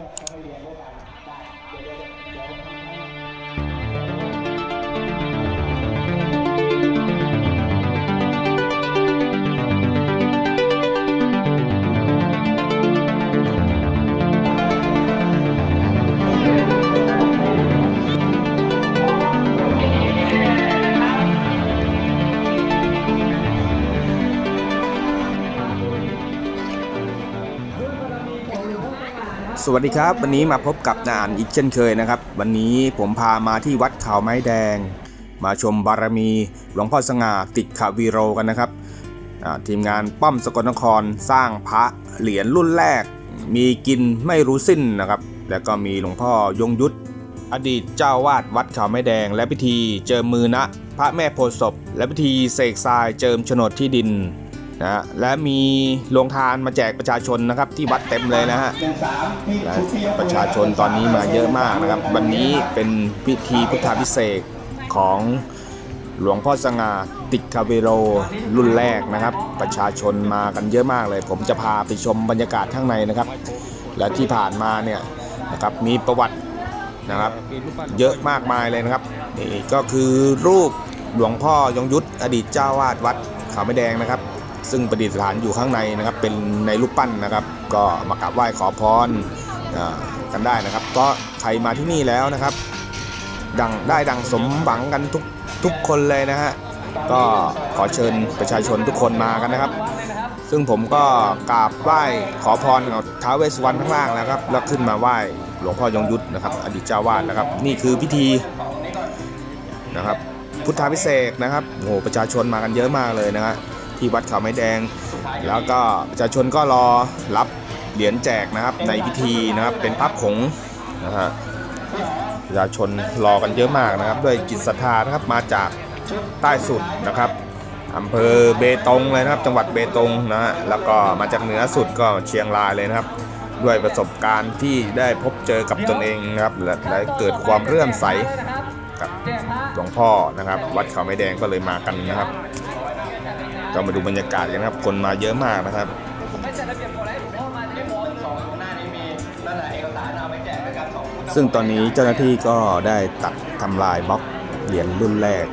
Yeah, yeah. สวัสดีครับ วันนี้มาพบกับนานอีกเช่นเคยนะครับ วันนี้ผมพามาที่วัดเขาไม้แดง มาชมบารมีหลวงพ่อสง่าติขวีโรกันนะครับทีมงานป้อมสกลนครสร้างพระเหรียญรุ่นแรก มีกินไม่รู้สิ้นนะครับ แล้วก็มีหลวงพ่อยงยุทธอดีตเจ้าวาดวัดเขาไม้แดง และพิธีเจิมมือนะ พระแม่โพศพและพิธีเสกทรายเจิมโฉนดที่ดิน นะและมีโรงทานมาแจกประชาชนนะครับที่วัดเต็มเลยนะฮะประชาชนตอนนี้มาเยอะมากนะครับ วันนี้เป็นพิธีพุทธาพิเศษของหลวงพ่อสง่าติคาเวโรรุ่นแรกนะครับ ประชาชนมากันเยอะมากเลย ผมจะพาไปชมบรรยากาศข้างในนะครับ และที่ผ่านมาเนี่ยนะครับมีประวัตินะครับเยอะมากมายเลยนะครับนี่ก็คือรูปหลวงพ่อยงยุทธอดีตเจ้าวาดวัดขาวไม่แดงนะครับ ซึ่งประดิษฐานอยู่ข้างในนะครับ เป็นในรูปปั้นนะครับ ก็มากราบไหว้ขอพรกันได้นะครับ ก็ใครมาที่นี่แล้วนะครับ ดังได้ดังสมหวังกันทุกทุกคนเลยนะฮะก็ขอเชิญประชาชนทุกคนมากันนะครับ ซึ่งผมก็กราบไหว้ขอพรกับท้าวเวสสวรรณข้างล่างแล้วครับแล้วขึ้นมาไหว้หลวงพ่อยงยุทธนะครับ อดีตเจ้าวาดนะครับ นี่คือพิธีนะครับ พุทธาพิเศษนะครับโอ้โหประชาชนมากันเยอะมากเลยนะฮะ ที่วัดเขาไม้แดง แล้วก็ประชาชนก็รอรับเหรียญแจกนะครับในพิธีนะครับเป็นพระผงนะฮะประชาชนรอกันเยอะมากนะครับ ด้วยจิตศรัทธานะครับมาจากใต้สุดนะครับอำเภอเบตงเลยนะครับ จังหวัดเบตงนะฮะแล้วก็มาจากเหนือสุดก็เชียงรายเลยนะครับ ด้วยประสบการณ์ที่ได้พบเจอกับตนเองนะครับและและเกิดความเรื่อมใสกับหลวงพ่อนะครับ วัดเขาไม้แดงก็เลยมากันนะครับ ก็มาดูบรรยากาศกันครับ คนมาเยอะมากนะครับซึ่งตอนนี้เจ้าหน้าที่ก็ได้ตัดทำลายบล็อกเหรียญรุ่นแรก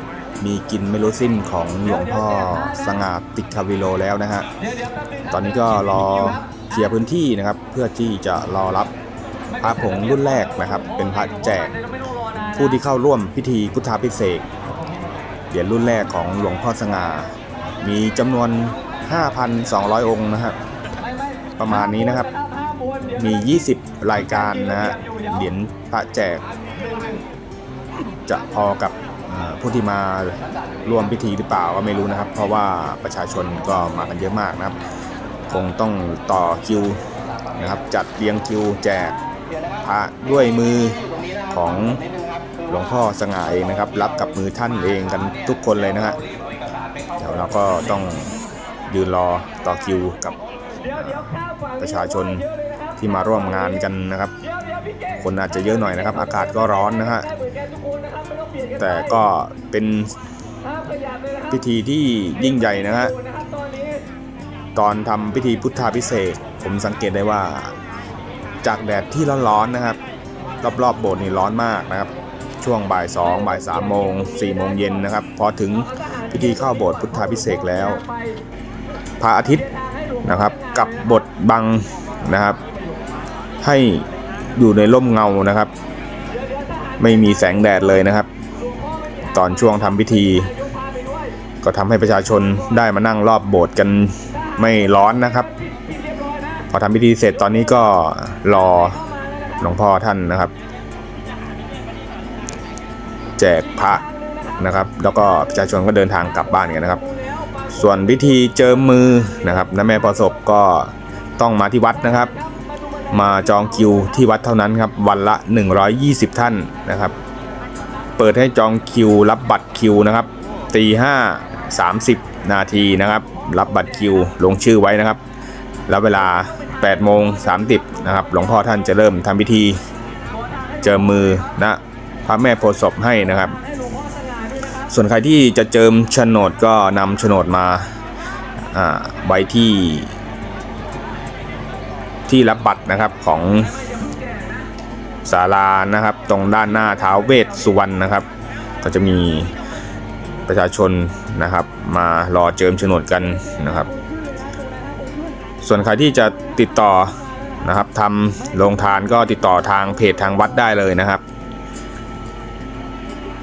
มีกินไม่รู้สิ้นของหลวงพ่อสง่าติคาวิโลแล้วนะฮะ ตอนนี้ก็รอเคลียร์พื้นที่นะครับ เพื่อที่จะรอรับพระผงรุ่นแรกนะครับ เป็นพระแจก ผู้ที่เข้าร่วมพิธีพุทธาพิเศษเหรียญรุ่นแรกของหลวงพ่อสง่า มีจำนวน 5,200 องค์นะครับประมาณนี้นะครับ มี 20 รายการนะฮะเหรียญพระแจก จะพอกับผู้ที่มาร่วมพิธีหรือเปล่าก็ไม่รู้นะครับ เพราะว่าประชาชนก็มากันเยอะมากนะครับ คงต้องต่อคิวนะครับ จัดเรียงคิวแจกพระด้วยมือของหลวงพ่อสง่าเองนะครับ รับกับมือท่านเองกันทุกคนเลยนะฮะ วเราก็ต้องยืนรอต่อคิวกับประชาชนที่มาร่วมงานกันนะครับ คนอาจจะเยอะหน่อยนะครับ อากาศก็ร้อนนะฮะแต่ก็เป็นพิธีที่ยิ่งใหญ่นะฮะตอนทำพิธีพุทธาพิเศษ ผมสังเกตได้ว่า จากแดดที่ร้อนๆนะครับ รอบๆโบสถ์นี่ร้อนมากนะครับ ช่วงบ่ายสองบ่ายสามโมงสี่โมงเย็นนะครับ พอถึง พิธีเข้าโบสถ์พุทธาพิเศษแล้วพระอาทิตย์นะครับกับบทบังนะครับ ให้อยู่ในร่มเงานะครับ ไม่มีแสงแดดเลยนะครับ ตอนช่วงทำพิธี ก็ทำให้ประชาชนได้มานั่งรอบโบสถ์กันไม่ร้อนนะครับ พอทำพิธีเสร็จตอนนี้ก็รอหลวงพ่อท่านนะครับ แจกพระ นะครับ แล้วก็ประชาชนก็เดินทางกลับบ้านกันนะครับ ส่วนพิธีเจิมมือนะครับน้าแม่ประสบก็ต้องมาที่วัดนะครับ มาจองคิวที่วัดเท่านั้นครับวันละ 120 ท่านนะครับ เปิดให้จองคิวรับบัตรคิวนะครับตีห้าสามสิบนาทีนะครับ รับบัตรคิวลงชื่อไว้นะครับ แล้วเวลา8โมง30นะครับหลวงพ่อท่านจะเริ่มทำพิธีเจิมมือนะพระแม่โพธิ์ศพให้นะครับ ส่วนใครที่จะเจิมโฉนดก็นำโฉนดมาไว้ที่ ที่รับบัตรนะครับของศาลานะครับ ตรงด้านหน้าท้าวเวสสุวรรณนะครับ ก็จะมีประชาชนนะครับ มารอเจิมโฉนดกันนะครับ ส่วนใครที่จะติดต่อนะครับทำโรงทานก็ติดต่อทางเพจทางวัดได้เลยนะครับ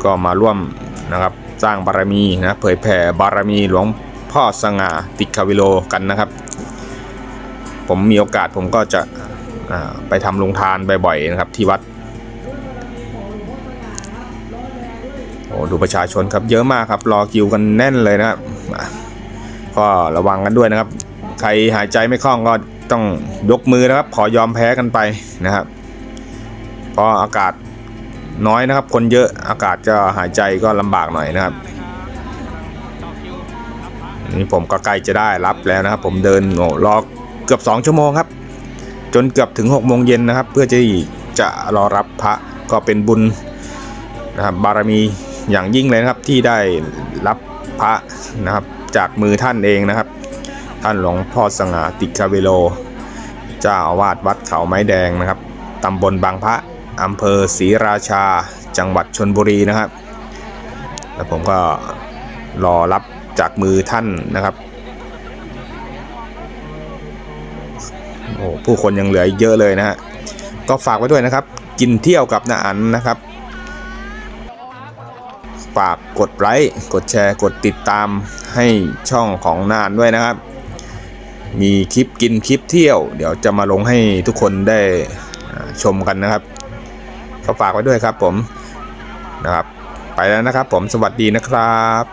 ก็มาร่วม นะครับ สร้างบารมีนะเผยแผ่บารมีหลวงพ่อสง่าติคาวิโลกันนะครับ ผมมีโอกาสผมก็จะไปทำโรงทานบ่อยๆนะครับที่วัดโอ้ดูประชาชนครับเยอะมากครับรอคิวกันแน่นเลยนะครับอะก็ระวังกันด้วยนะครับ ใครหายใจไม่คล่องก็ต้องยกมือนะครับ ขอยอมแพ้กันไปนะครับ เพราะอากาศ น้อยนะครับ คนเยอะอากาศจะหายใจก็ลำบากหน่อยนะครับนี่ผมก็ใกล้จะได้รับแล้วนะครับ ผมเดินโอ้รอเกือบ 2 ชั่วโมงครับ จนเกือบถึง6โมงเย็นนะครับ เพื่อจะจะรอรับพระก็เป็นบุญนะครับบารมีอย่างยิ่งเลยนะครับที่ได้รับพระนะครับจากมือท่านเองนะครับ ท่านหลวงพ่อสง่าติคาเวโล เจ้าอาวาสวัดเขาไม้แดงนะครับตำบลบางพระ อำเภอศรีราชา จังหวัดชนบุรีนะครับ แล้วผมก็รอรับจากมือท่านนะครับโอ้ผู้คนยังเหลือเยอะเลยนะฮะก็ฝากไว้ด้วยนะครับ กินเที่ยวกับนาอันนะครับ ฝากกดไลค์กดแชร์กดติดตามให้ช่องของนานด้วยนะครับ มีคลิปกินคลิปเที่ยว เดี๋ยวจะมาลงให้ทุกคนได้ชมกันนะครับ ก็ฝากไว้ด้วยครับผมนะครับ ไปแล้วนะครับผมสวัสดีนะครับ